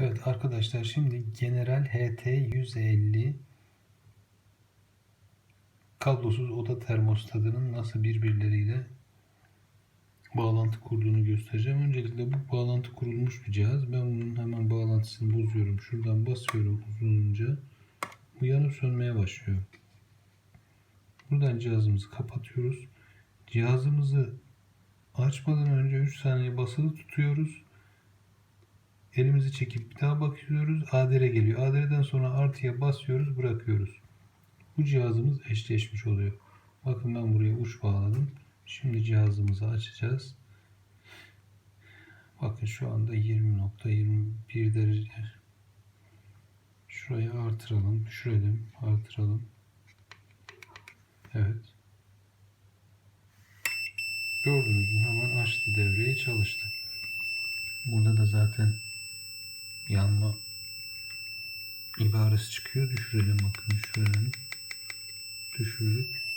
Evet arkadaşlar şimdi General HT 150 kablosuz oda termostatının nasıl birbirleriyle bağlantı kurduğunu göstereceğim. Öncelikle bu bağlantı kurulmuş bir cihaz. Ben bunun hemen bağlantısını bozuyorum. Şuradan basıyorum uzunca. Bu yanıp sönmeye başlıyor. Buradan cihazımızı kapatıyoruz. Cihazımızı açmadan önce 3 saniye basılı tutuyoruz. Elimizi çekip bir daha bakıyoruz. ADR'e geliyor. ADR'den sonra artıya basıyoruz, bırakıyoruz. Bu cihazımız eşleşmiş oluyor. Bakın ben buraya uç bağladım. Şimdi cihazımızı açacağız. Bakın şu anda 20.21 derece. Şurayı artıralım, düşürelim, artıralım. Evet. Gördünüz mü? Hemen açtı devreyi çalıştı. Burada da zaten yanma ibaresi çıkıyor. Düşürelim bakın düşürelim. Düşürdük.